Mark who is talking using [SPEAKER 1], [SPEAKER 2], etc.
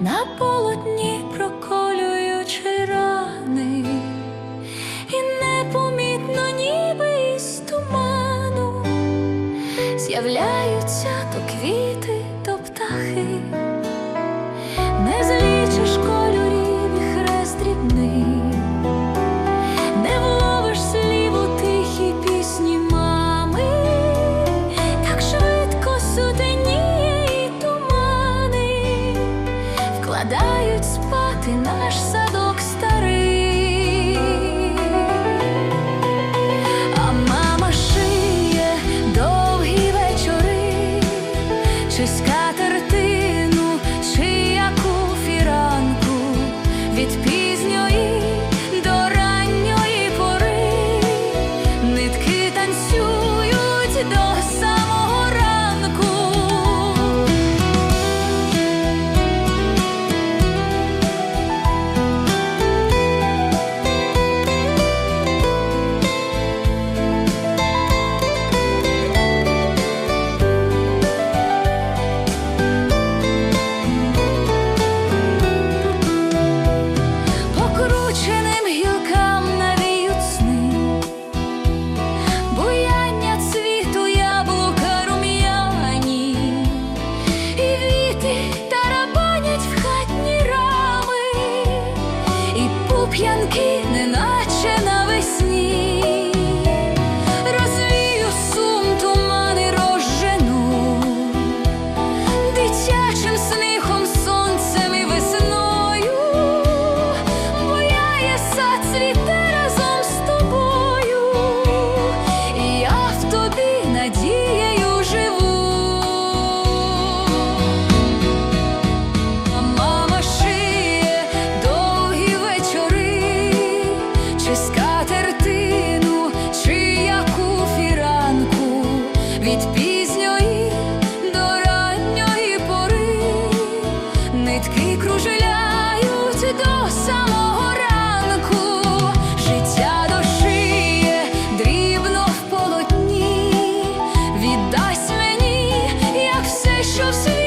[SPEAKER 1] на полотні проколюючи рани, і непомітно, ніби із туману з'являються то квіти. Рами, не на. I've